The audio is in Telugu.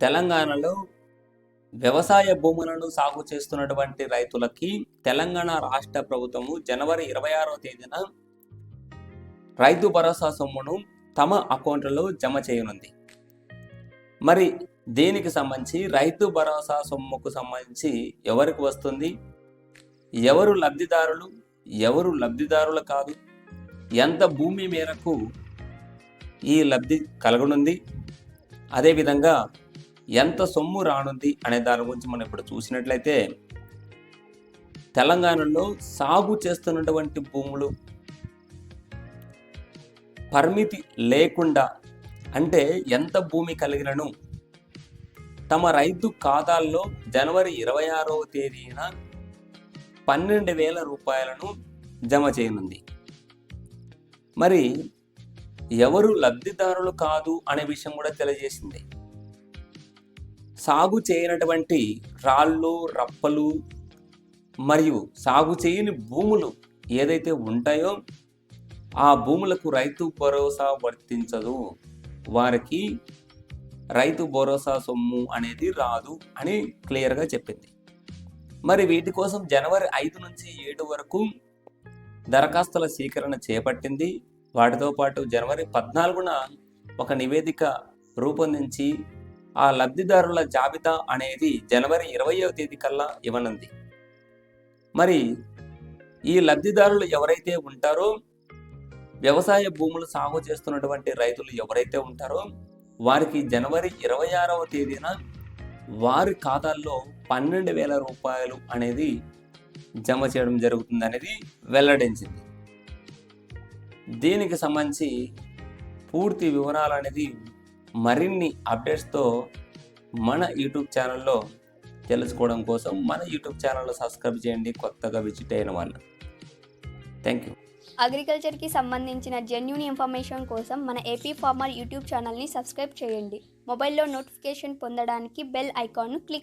తెలంగాణలో వ్యవసాయ భూములను సాగు చేస్తున్నటువంటి రైతులకి తెలంగాణ రాష్ట్ర ప్రభుత్వము జనవరి ఇరవై ఆరో తేదీన రైతు భరోసా సొమ్మును తమ అకౌంట్లలో జమ చేయనుంది. మరి దీనికి సంబంధించి? రైతు భరోసా సొమ్ముకు సంబంధించి ఎవరికి వస్తుంది? ఎవరు లబ్ధిదారులు? ఎవరు లబ్ధిదారులు కాదు? ఎంత భూమి మేరకు ఈ లబ్ధి కలగనుంది? అదేవిధంగా ఎంత సొమ్ము రానుంది అనే దాని గురించి మనం ఇప్పుడు చూసినట్లయితే తెలంగాణలో సాగు చేస్తున్నటువంటి భూములు పరిమితి లేకుండా అంటే ఎంత భూమి కలిగినను తమ రైతు ఖాతాల్లో జనవరి ఇరవై ఆరవ తేదీన పన్నెండు వేల రూపాయలను జమ చేయనుంది. మరి ఎవరు లబ్ధిదారులు కాదు అనే విషయం కూడా తెలియజేసింది. సాగు చేయనటువంటి రాళ్ళు రప్పలు మరియు సాగు చేయని భూములు ఏదైతే ఉంటాయో ఆ భూములకు రైతు భరోసా వర్తించదు. వారికి రైతు భరోసా సొమ్ము అనేది రాదు అని క్లియర్గా చెప్పింది. మరి వీటి కోసం జనవరి ఐదు నుంచి ఏడు వరకు దరఖాస్తుల స్వీకరణ చేపట్టింది. వాటితో పాటు జనవరి పద్నాలుగున ఒక నివేదిక రూపొందించి ఆ లబ్ధిదారుల జాబితా అనేది జనవరి ఇరవయో తేదీ కల్లా ఇవ్వనుంది. మరి ఈ లబ్ధిదారులు ఎవరైతే ఉంటారో వ్యవసాయ భూములు సాగు చేస్తున్నటువంటి రైతులు ఎవరైతే ఉంటారో వారికి జనవరి ఇరవై ఆరవ తేదీన వారి ఖాతాల్లో పన్నెండు వేల రూపాయలు అనేది జమ చేయడం జరుగుతుంది అనేది వెల్లడించింది. దీనికి సంబంధించి పూర్తి వివరాలు అనేది మరిన్ని అప్డేట్స్తో మన యూట్యూబ్ ఛానల్లో తెలుసుకోవడం కోసం మన యూట్యూబ్ ఛానల్లో సబ్స్క్రైబ్ చేయండి. కొత్తగా విజిట్ అయిన వాళ్ళు థ్యాంక్ యూ అగ్రికల్చర్కి సంబంధించిన జెన్యున్ ఇన్ఫర్మేషన్ కోసం మన ఏపీ ఫార్మర్ యూట్యూబ్ ఛానల్ని సబ్స్క్రైబ్ చేయండి. మొబైల్లో నోటిఫికేషన్ పొందడానికి బెల్ ఐకాన్ను క్లిక్